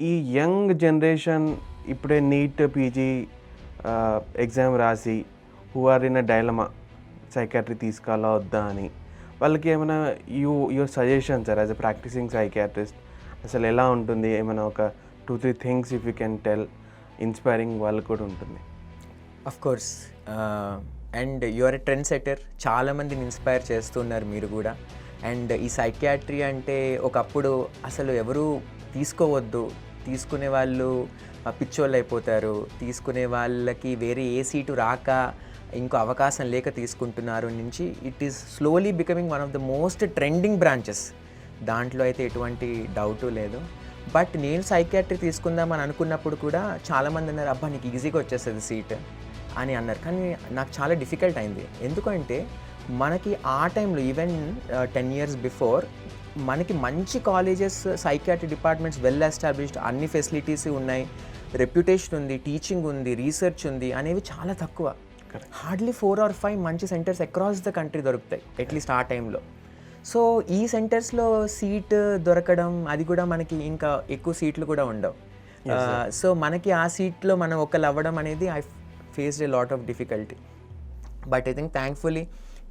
ఈ young generation ఇప్పుడే NEET PG exam రాసి who are in a dilemma psychiatry తీసుకోవాలా వద్దా అని. వాళ్ళకి ఏమైనా you your suggestion sir as a practising psychiatrist అసలు ఎలా ఉంటుంది? ఏమైనా ఒక two three things if you can tell inspiring వాళ్ళకు కూడా ఉంటుంది. Of course and your a trend setter చాలామందిని ఇన్స్పైర్ చేస్తున్నారు మీరు కూడా. అండ్ ఈ సైకియాట్రీ అంటే ఒకప్పుడు అసలు ఎవరు తీసుకోవద్దు. తీసుకునే వాళ్ళు పిచ్చోళ్ళు అయిపోతారు. తీసుకునే వాళ్ళకి వేరే ఏ సీటు రాక ఇంకో అవకాశం లేక తీసుకుంటున్నారు నుంచి it is slowly becoming one of the most trending branches దాంట్లో అయితే ఎటువంటి డౌటు లేదు. బట్ నేను సైకియాట్రీ తీసుకుందామని అనుకున్నప్పుడు కూడా చాలామంది అన్నారు అబ్బా నీకు ఈజీగా వచ్చేస్తుంది సీట్ అని అన్నారు. కానీ నాకు చాలా డిఫికల్ట్ అయింది. ఎందుకంటే మనకి ఆ టైంలో ఈవెన్ టెన్ ఇయర్స్ బిఫోర్ మనకి మంచి colleges psychiatry departments well established అన్ని ఫెసిలిటీస్ ఉన్నాయి. రెప్యుటేషన్ ఉంది టీచింగ్ ఉంది రీసెర్చ్ ఉంది అనేవి చాలా తక్కువ. హార్డ్లీ ఫోర్ ఆర్ ఫైవ్ మంచి సెంటర్స్ అక్రాస్ ద కంట్రీ దొరుకుతాయి అట్లీస్ట్ ఆ టైంలో సో ఈ సెంటర్స్లో సీట్ దొరకడం అది కూడా మనకి ఇంకా ఎక్కువ సీట్లు కూడా ఉండవు. సో మనకి ఆ సీట్లో మనం ఒకళ్ళు అవ్వడం అనేది I faced a lot of difficulty but I think thankfully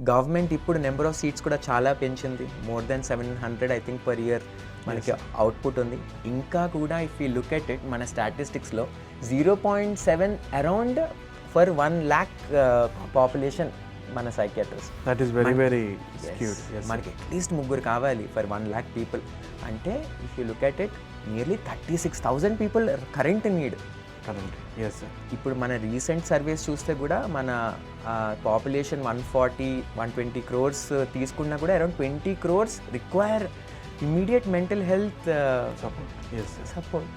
government ఇప్పుడు నెంబర్ ఆఫ్ సీట్స్ కూడా చాలా పెంచింది. More than seven hundred I think per year మనకి అవుట్పుట్ ఉంది. ఇంకా కూడా if you look at it మన స్టాటిస్టిక్స్లో zero point seven around for one lakh population మన psychiatrist that is very very మనకి అట్లీస్ట్ ముగ్గురు కావాలి ఫర్ వన్ ల్యాక్ పీపుల్ అంటే if you look at it nearly thirty six thousand people current need current yes sir ఇప్పుడు మన recent surveys చూస్తే కూడా మన population one forty one twenty crores తీసుకున్నా కూడా around twenty crores require immediate mental health support support